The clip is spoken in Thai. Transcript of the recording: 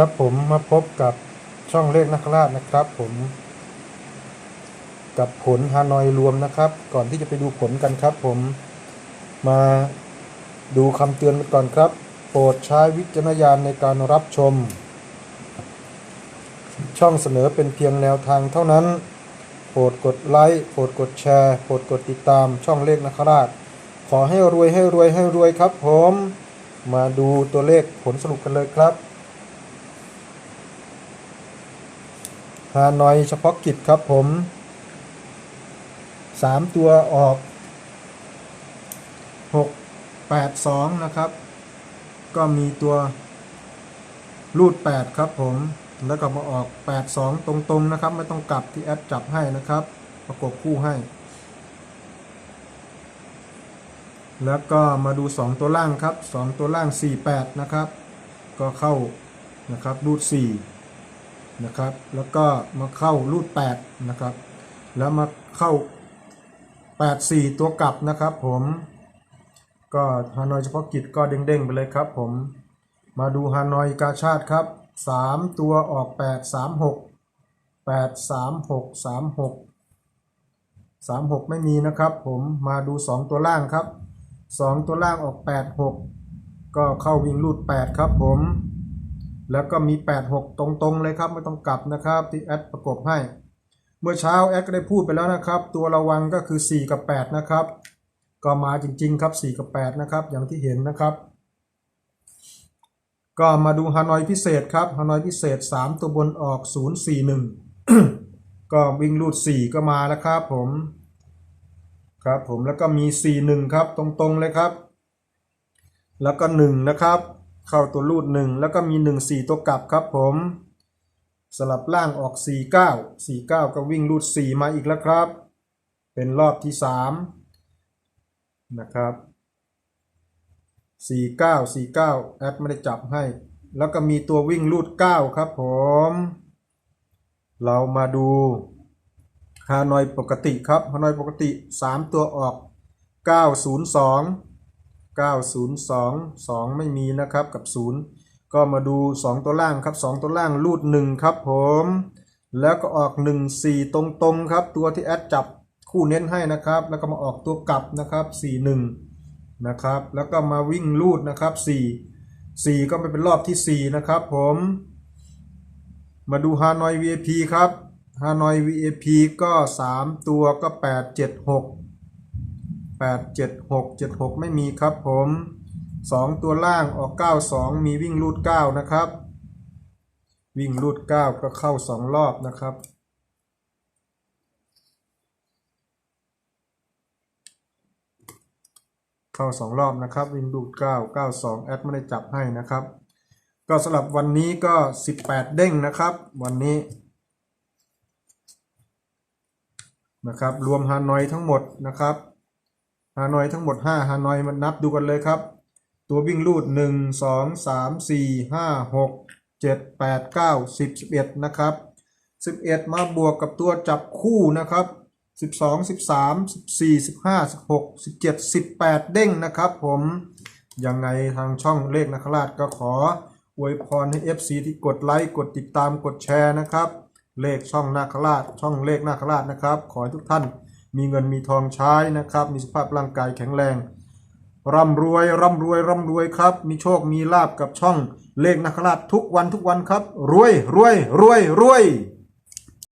ครับผมมาพบกับช่องเลขนักราชนะครับผม กับผลฮานอยรวมนะครับ ก่อนที่จะไปดูผลกันครับผมมาดูคำเตือนกันก่อนครับ โปรดใช้วิจารณญาณในการรับชม ช่องเสนอเป็นเพียงแนวทางเท่านั้น โปรดกดไลค์โปรดกดแชร์โปรดกดติดตามช่องเลขนักราช ขอให้รวยให้รวยให้รวยครับผม มาดูตัวเลขผลสรุปกันเลยครับ ฮานอยเฉพาะกิจครับผมสามตัวออกหกแปดสองนะครับ ก็มีตัวรูดแปดครับผมแล้วก็มาออกแปดสองตรงๆนะครับ ไม่ต้องกลับที่แอดจับให้นะครับ ประกบคู่ให้ แล้วก็มาดู2ตัวล่างครับ2ตัวล่าง48นะครับ ก็เข้านะครับรูด4 นะครับ แล้วก็มาเข้ารูด8นะครับ แล้วมาเข้า 84 ตัวกลับนะครับ ผม ก็ฮานอยเฉพาะกิจก็เด้งๆไปเลยครับผม มาดูฮานอยกาชาติครับ 3 ตัวออก 8 3 6 8 3 6 3 6 3 6 ไม่มีนะครับ ผมมาดู 2 ตัวล่างครับ 2 ตัวล่างออก 8 6 ก็เข้าวิ่งรูด 8 ครับผม แล้วก็มี 8 6 ตรงๆเลยครับไม่ต้องกลับนะครับที่แอดประกบให้ เมื่อเช้าแอดก็ได้พูดไปแล้วนะครับ ตัวระวังก็คือ 4 กับ 8 นะครับ ก็มาจริงๆครับ 4 กับ 8 นะครับ อย่างที่เห็นนะครับ ก็มาดูฮานอยพิเศษครับฮานอยพิเศษ 3 ตัวบนออก 041 ก็วิ่งรูด 4 ก็มาแล้วครับผมครับผมแล้วก็มี 41 ครับตรงๆเลยครับ แล้วก็ 1 นะครับ เข้าตัวรูด 1 แล้วก็มี 1 4 ตัวกลับครับผม สลับล่างออก 49 49 ก็วิ่งรูด 4 มาอีกแล้วครับ เป็นรอบที่ 3 นะครับ 49 49 แอดไม่ได้จับให้ แล้วก็มีตัววิ่งรูด 9 ครับผม เรามาดูฮานอยปกติครับฮานอยปกติ 3 ตัวออก 902 902 2 ไม่มีนะครับกับ 0 ก็มาดู 2 ตัวล่างครับ 2 ตัวล่างรูด 1 ครับผม แล้วก็ออก 1 4 ตรงๆ ครับ ตัวที่แอดจับคู่เน้นให้นะครับ แล้วก็มาออกตัวกลับนะครับ 4 1 นะครับ แล้วก็มาวิ่งรูดนะครับ 4 4 ก็ไปเป็นรอบที่ 4 นะครับผม มาดูฮานอย VIP ครับฮานอย VIP ก็ 3 ตัวก็ 8 7 6 8 7 6 7 6 ไม่มีครับผม 2 ตัวล่างออก 9 2 มีวิ่งรูด 9 นะครับ วิ่งรูด 9 ก็เข้า 2 รอบนะครับ เข้า 2 รอบนะครับ วิ่งรูด 9 9 2 แอดไม่ได้จับให้นะครับ ก็สำหรับวันนี้ก็ 18 เด้งนะครับ วันนี้นะครับรวมฮานอยทั้งหมดนะครับ ฮานอยทั้งหมด 5 ฮานอยมันนับดูกันเลยครับ ตัววิ่งรูด 1 2 3 4 5 6 7 8 9 10 11 นะครับ 11 มาบวกกับตัวจับคู่นะครับ 12 13 14 15 16 17 18 เด้งนะครับผมยังไงทางช่องเลขนักราชก็ขออวยพรให้ FC ที่กดไลค์กดติดตามกดแชร์นะครับ เลขช่องนาคราชช่องเลขนาคราชนะครับ ขอให้ทุกท่าน มีเงินมีทองใช้นะครับ มีสุขภาพร่างกายแข็งแรง ร่ำรวยร่ำรวยร่ำรวยครับ มีโชคมีลาบกับช่องเลขนักราชทุกวันทุกวันครับ รวยรวยรวยรวย